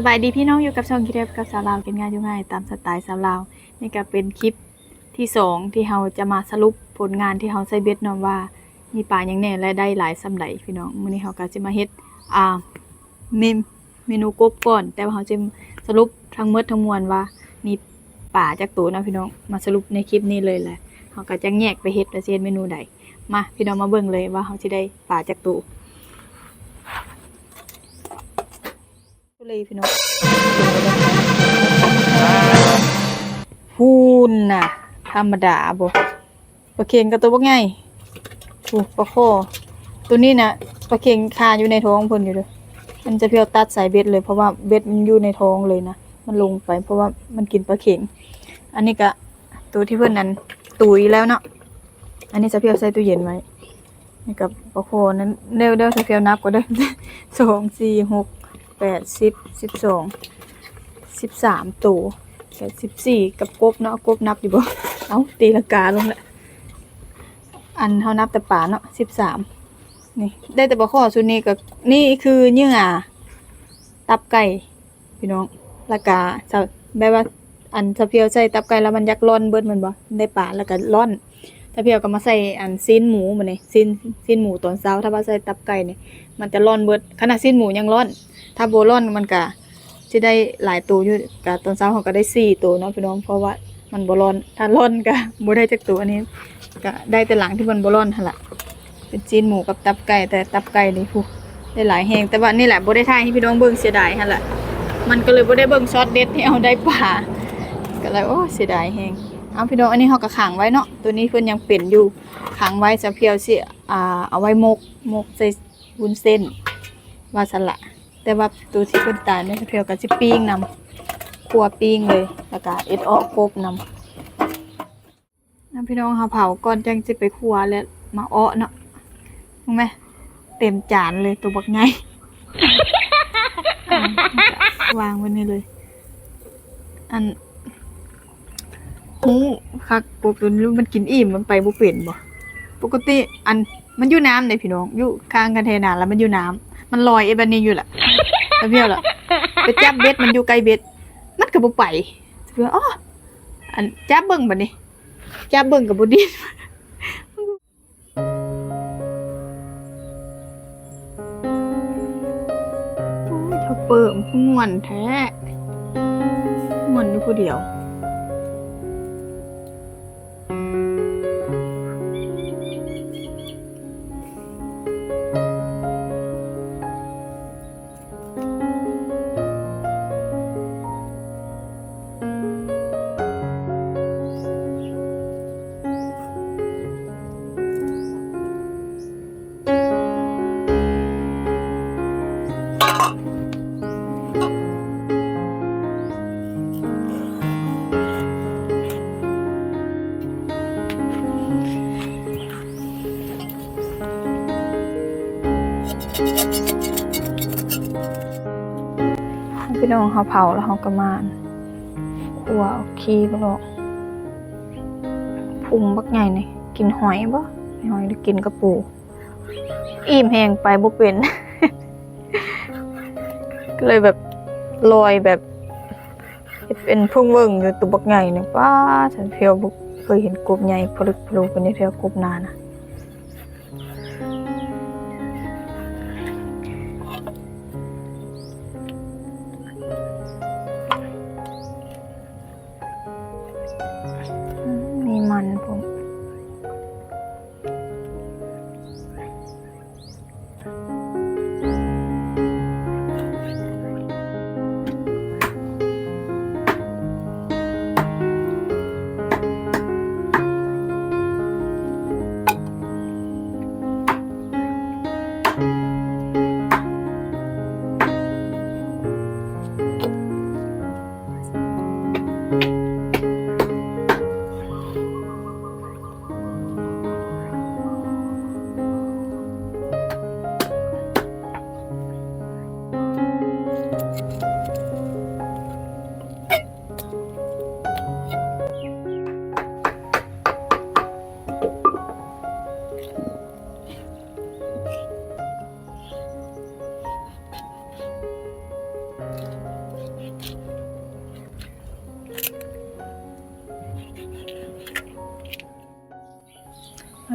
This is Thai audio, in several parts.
สบายดีพี่น้องอยู่กับช่องคิดเทปกับสาวลาวกินง่ายยู่ง่ายตามสไตล์สาวลาวนี่ก็เป็นคลิปที่สองที่เราจะมาสรุปผลงานที่เราใส่เบ็ดนาะว่า มีปลาอย่างแน่และได้หลายสำใดพี่น้องมื้อนี้เราก็จะมาเฮ็ดอ่าเมเมนูกบก่อน แต่ว่าเราจะสรุปทั้งหมดทั้งมวลว่า มีป่าจากตัวนะพี่น้องมาสรุปในคลิปนี้เลยแหละเราก็จะแยกไปเฮ็ดว่าสิเฮ็ดเมนูใดมาพี่น้องมาเบิ่งเลยว่าเราจะได้ป่าจากตัว เลยพี่น้องพูนน่ะ ธรรมดาบ่ปลาเค็งกับตัวบ่ไงถูกปลาโคตัวนี้น่ะปลาเค็งคาอยู่ในท้องเพิ่นอยู่เด้อมันจะเพียวตัดสายเบ็ดเลยเพราะว่าเบ็ดมันอยู่ในท้องเลยนะมันลงไป เพราะว่ามันกินปลาเค็งอันนี้ก็ตัวที่เพิ่อนนั้นตุยแล้วเนาะอันนี้จะเพียวใส่ตู้เย็นไว้นี่กับปลาโคนั้นเร็วเด้อจะเพียวนับก็ได้สองสี่หก แปดสิบสิบสองสิบสามตัวแปดสิบสี่กับกบเนาะกบนับอยู่บ่เอาตีลังกาลงแหละอันเขานับแต่ป่าเนาะสิบสามนี่ได้แต่บะข้อชุนี้ก็นี่คือเนื้อตับไก่พี่น้องละกาจะแบบว่าอันถ้าเพียวใส่ตับไก่แล้วมันยักร่อนเบิดมันบ่ได้ป่าแล้วก็ร่อนถ้าเพียวก็มาใส่อันซีนหมูมาเนี่ยซีนซีนหมูตอนเช้าถ้าว่าใส่ตับไก่เนี่ยมันจะร่อนเบิดขนาดซีนหมูยังร่อน ถ้าโบลอนมันก็จะได้หลายตัวอยู่กะตอนเช้าเขาก็ได้สี่ตัวเนาะพี่น้องเพราะว่ามันโบลอนถ้าล่อนก็บ่ได้จักตัวอันนี้ก็ได้แต่หลังที่มันโบลอนหั่นล่ะเป็นจีนหมูกับตับไก่แต่ตับไก่นี่ผู้ได้หลายแฮงแต่ว่านี่แหละโบได้ถ่ายให้พี่น้องเบิ่งเสียดายหั่นล่ะมันก็เลยโบได้เบิ่งช็อตเด็ดที่เอาได้ปลาก็เลยโอ้เสียดายแฮงเอาพี่น้องอันนี้เฮาก็ขังไว้เนาะตัวนี้เพิ่นยังเป็นอยู่ขังไว้จะเพียวสิอ่าเอาไว้มกมกใส่วุ้นเส้นวาสละ แต่ว่าตัวที่เพิ่นตายเนี่ยเพียวกับสิปิ้งนำคั่วปิ้งเลยแล้วก็เอ็ดออกกบนำน้ำพี่น้องเฮาเผาก่อนจังสิไปคั่วแล้วมาอ้อเนาะรู้ไหมเต็มจานเลยตัวบักไงวางไว้นี่เลย อันหูคักปกติมันกินอิ่มมันไปบ่เป็นบ่ปกติอันมันอยู่น้ำเลยพี่น้องอยู่ข้างกันเทนาแล้วมันอยู่น้ำ มันลอยไอ้บันนี้อยู่แหละแล้วเพี้ยวล่ะไปจับเบ็ดมันอยู่ไกลเบ็ดมันก็บ่ไปเพื่ออ๋ออันจับเบิ่งบัดนี้จับเบิ่งก็บ่ดีโอ้ยเธอเปิ่มม่วนแท้ม่วนอยู่ผู้เดียว พี่น้องเขาเผาแล้วเขาก็มานขัวเอาขี้บ่อกพุงบักใหญ่นี่กินหอยบ่หอยหรือกินกระปู อิ่มแหงไปบ่เป็น ก็เลยแบบลอยแบบเป็นพุ่งเบิ่งอยู่ตัวบักใหญ่นี่ป้าฉันเพียวบ่เคยเห็นกบใหญ่พลึกพลูกันนี่เพียวกบนานะ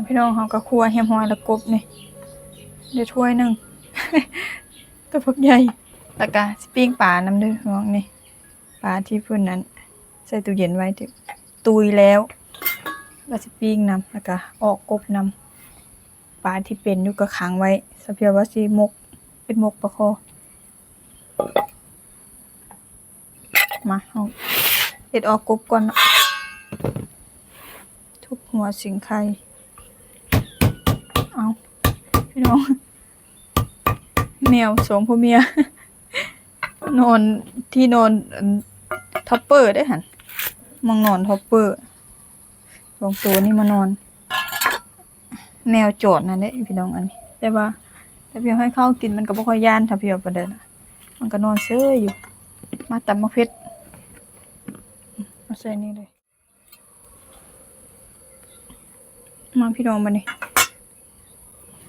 พี่น้องเขาก็ครัวเฮียมหอยแล้วกบนี่เดี๋ยวถ้วยหนึ่งตัวพวกใหญ่แล้วก็สปิ้งปลาน้ำเด้อน้องนี่ปลาที่เพื่อนนั้น ใส่ตู้เย็นไว้ที่ตุยแล้วก็สปิ้งน้ำแล้วก็ออกกบน้ำปลาที่เป็นอยู่ก็ขังไว้สเพียว่าสิมก เป็นมกปลาคอมาเอาเอ็ดออกกบก่อนทุบหัวสิงไข่ เอาพี่น้องแมวสองพ่อเมียนอนที่นอนท็อปเปอร์ได้หันมองนอนท็อปเปอร์สองตัวนี่มานอน แมวโจดนั่นแหละพี่น้องอันนี้แต่ว่าแต่เพียงให้เข้ากินมันก็บ่ค่อยย่านถ้าเพียงประเด็นมันก็นอนเซ่ออยู่ มาตำมะเพ็ดมาใส่นี่เลย มาพี่น้องมาเนี่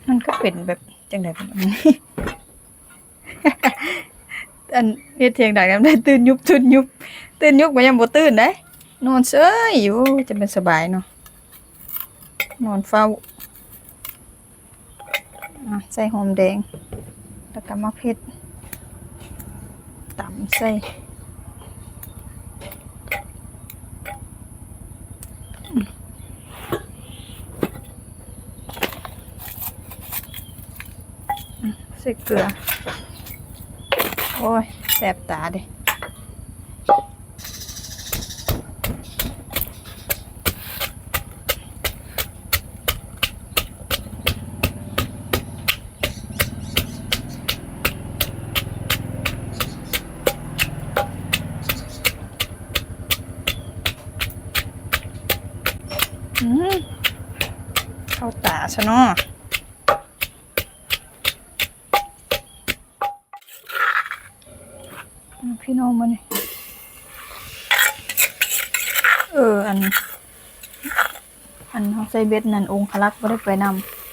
มันก็เป็นแบบจังไดนแบบนี้อันเฮ็ดเสียงดังนำได้ตื่นยุบตื่นยุบตื่นยุบก็ยังบ่ตื่นได้นอนเซ้ยอยู่จะเป็นสบายเนาะนอนเฝ้าใส่หอมแดง แล้วก็มะเพ็ดตำใส่อืมอืม ใส่เกลือ โอ้ย แสบตาเดิอืมเข้าตาซะเนาะ อะ พี่น้องมาเนี่ยเออ อัน อันเขาใส่เบ็ดนั่นองคลักษ์ก็ได้ไปน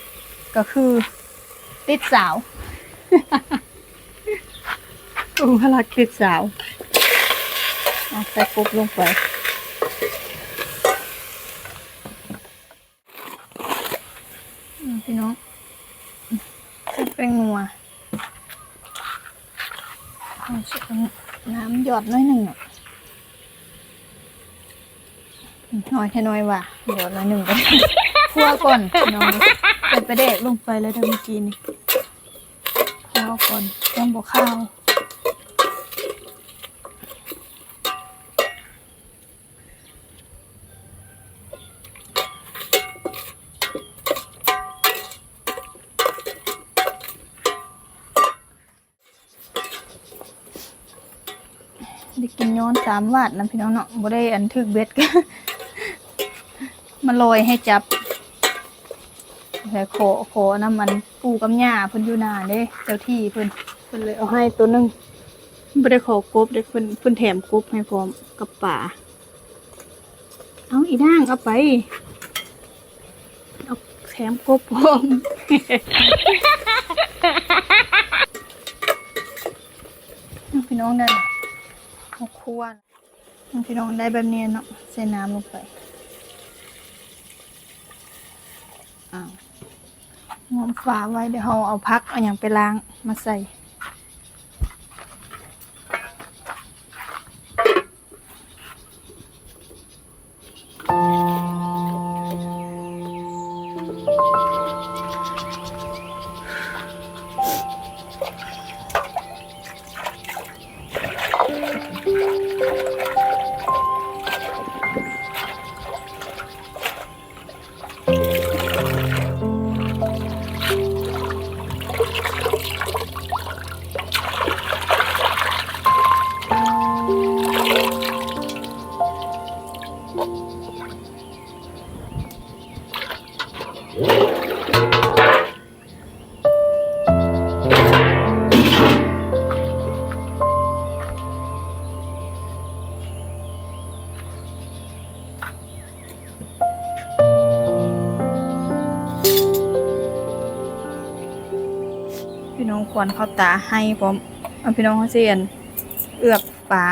ำก็คือ ติดสาว องคลักษ์ติดสาวเอาใส่ปุ๊บลงไปอืมพี่น้องใส่แป้งนัว เอาใส่ น้ำหยอดน้อยหนึ่งอะน้อยแค่น้อยว่ะหยอดละหนึ่งก็ได้คั่วก่อนน้องใส่ไปเด็กลงไปแล้วเดี๋ยวเมื่อกี้นี่คั่วก่อนต้องบอกข้าว อนสามวาดนะพี่น้องเนาะบ่ได้อันทึกเบ็ดก็มาลอยให้จับแต่ขอขอน้ำมันปูกับหญ้าเพิ่นอยู่นานเด้เจ้าที่เพิ่นเพิ่นเลยเอาให้ตัวหนึงบ่ได้ขอกบเด้เพิ่นเพิ่นแถมกบให้พร้อมกับป่าเอาอีด่างเอาไปเอาแถมกบพร้อมพี่น้องได้ ข้าวคั่วพี่น้องได้แบบนี้เนาะใส่น้ำลงไปอ้าวงอมฝาไว้เดี๋ยวเราเอาพักเอาอย่างไปล้างมาใส่ องควรเข้าตาให้พร้อมอาพี่น้องเขาเสียนเอือบปลา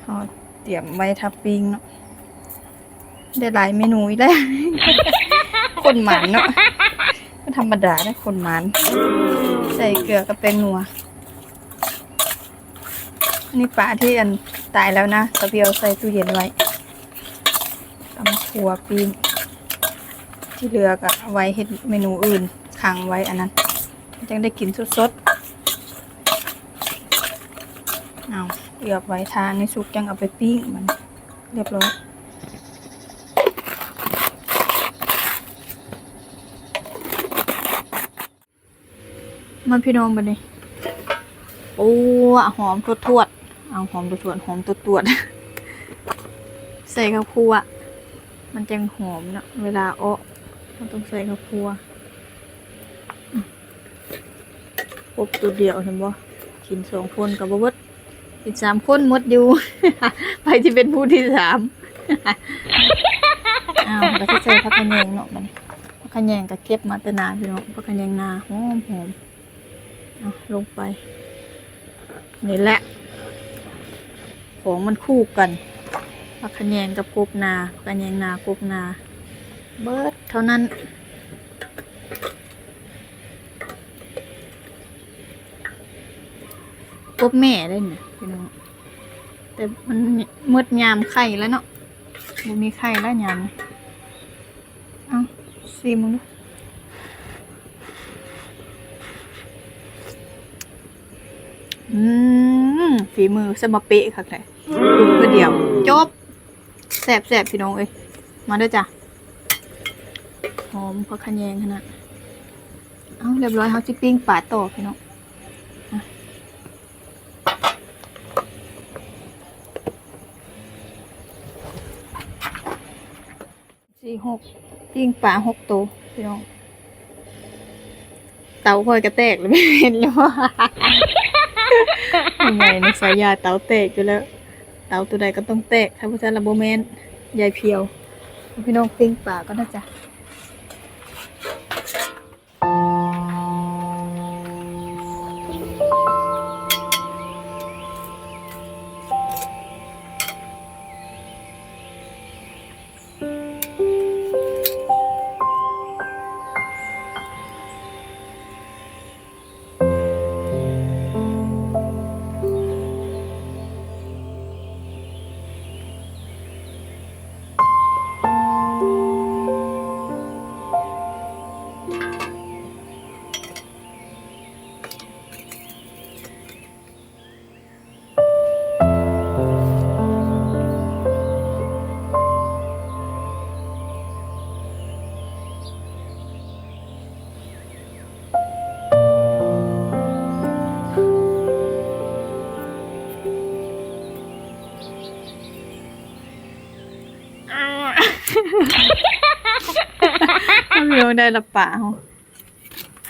เขาเตรียมไว้ทับปิงเนาะได้หลายเมนูอีกแล้ว คนหมันเนาะก็ธรรมดานะคนหมัน ใส่เกลือกับแป้งนัวนี่ปลาที่อันตายแล้วนะตะเบียวใส่ตู้เย็นไว้ตำขัวปีนที่เหลือก็ไว้เฮ็ดเมนูอื่นขังไว้อันนั้น จังได้กินสดๆเอาเอือบไว้ทานในสุกจังเอาไปปิ้งมันเรียบร้อยมาพี่น้องบันนี้โอ้หอมทวดทวดเอาหอมทวดทวดหอมตัวตวๆใส่ข้าวคั่วมันจังหอมเนาะเวลาเอาะมันต้องใส่ข้าวคั่วอืม ครบตัวเดียวเห็นบ่กินสองคนกับบ่เบิดกินสามคนหมดอยู่ ไปที่เป็นผู้ที่สาม อ้าวแล้วก็ใส่ผักกระแยงเนาะมันผักกระแยงก็เก็บมาตนาพี่น้องผักกระแยงนาหอมหอมเอาลงไปนี่แหละ ของมันคู่กันผักขะแยงกับกบนาผักขะแยงนากบนา เบิดเท่านั้น กบแม่ได้เนี่ยพี่น้องแต่มันมืดยามไข่แล้วเนาะบ่มีไข่แล้วยามนี้เอาซีมึงอืมฝีมือสมาเปะค่ะแต่ดูเพื่อเดียว จบแสบแสบพี่น้องเอ้ยมาด้วยจ้ะหอมพอขะแยงขนาดเอาเรียบร้อยเขาจิปิ้งปลาต่อพี่น้อง สี่หกปิ้งปลาหกตัวพี่น้อง เตาคอยกระแตกเลยไม่เห็นเลยว่ายังไงในสายยาเตาแตกอยู่แล้ว เตาตัวใดก็ต้องแตกถ้าผู้ชาระโบแมนยายเพียว พี่น้องปิ้งปลาก็น่าจะ ได้ละป่าเฮา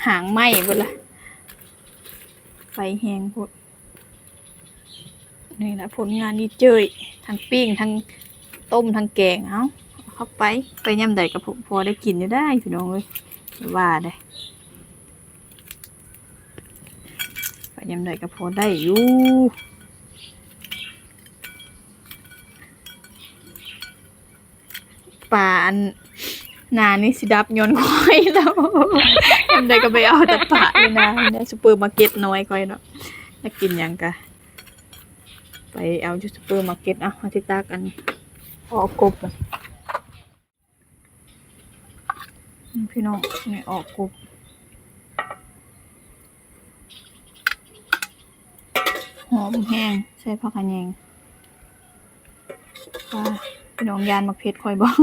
หางไหมเบิดละไฟแหงพุดนี่แหละผลงานดีเจยทั้งปิ้งทั้งต้มทั้งแกงเอาเอาเข้าไปไปย่ำใดกับผมพอได้กินอยู่ได้พี่น้องเลยอย่าว่าได้ไปย่ำใดกับพอได้อยู่ป่าอัน นานี่สิดับยนต์ควายแล้วย่ำใดก็ไปเอาแต่ป่าเลยนะในซูเปอร์มาร์เก็ตน้อยค่อยเนาะอยากกินยังกะไปเอาจุซูเปอร์มาร์เก็ตอะมาที่ตากันออกกบอะพี่น้องนี่ออกกบหอมแห้งใส่ผักกระแยงว่าพี่น้องยานมาเพชรคอยบอก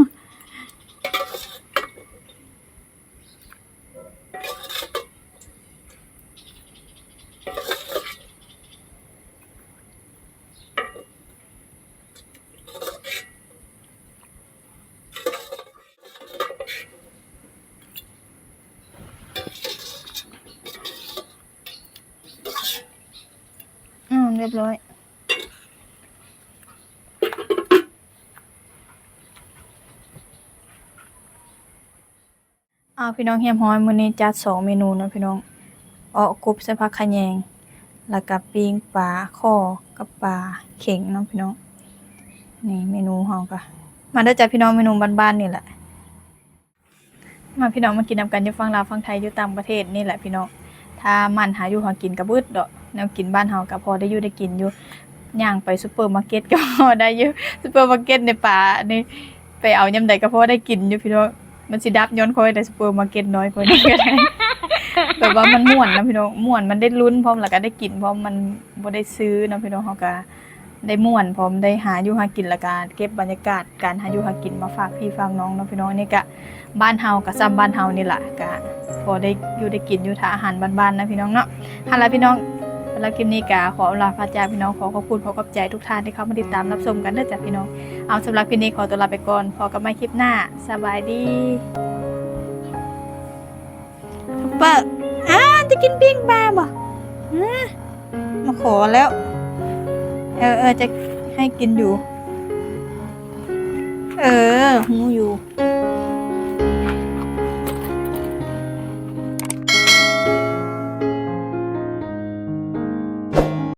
เรียบร้อยอ้าพี่น้องเฮียมฮอยมื้อนี้จัดสองเมนูเนาะพี่น้องออกกบใส่ผักขะแยง แล้วก็ปิ้งปลาข้อกับปลาเข็งเนาะพี่น้องนี่เมนูเฮาก็มาเด้จ้ะพี่น้องเมนูบ้านๆนี่แหละ มาพี่น้องมากินนำกันอยู่ฟังลาวฟังไทยอยู่ต่างประเทศนี่แหละพี่น้องถ้ามันหาอยู่หากินกับบึดดอก แนวกินบ้านเฮาก็พอได้อยู่ได้กินอยู่ย่างไปซุปเปอร์มาร์เก็ตก็พอได้อยู่ซุปเปอร์มาร์เก็ตในป่านี่ไปเอายาใดก็พอได้กินอยู่พี่น้องมันสิดับย้อนคอยแต่ซุปเปอร์มาร์เก็ตน้อยกว่านี้ก็ได้แบบว่ามันม่วนนะพี่น้องม่วนมันได้ลุ้นพร้อมแล้วก็ได้กินพร้อมมันบ่ได้ซื้อนะพี่น้องเฮาก็ได้ม่วนพร้อมได้หาอยู่หากินละก็เก็บบรรยากาศการหาอยู่หากินมาฝากพี่ฝากน้องเนาะพี่น้องนี่ก็บ้านเฮาก็ซ้ำบ้านเฮานี่ล่ะก็พอได้อยู่ได้กินอยู่ทาอาหารบ้านๆนะพี่น้องเนาะหั่นละพี่น้องำหรับคลิปนี้ก็ขอลาพระจาพี่น้องขอขอบคุณขอขอบใจทุกท่านที่เข้ามาติดตามรับชมกันเด้อจ้ะพี่น้องเอาสำหรับคลิปนี้ขอตัวลาไปก่อนพอกันใหม่คลิปหน้าสบายดีเปิดอ่าจะกินปิ้งปลาบ่มาขอแล้ว เออเออจะให้กินอยู่ เออหูอยู่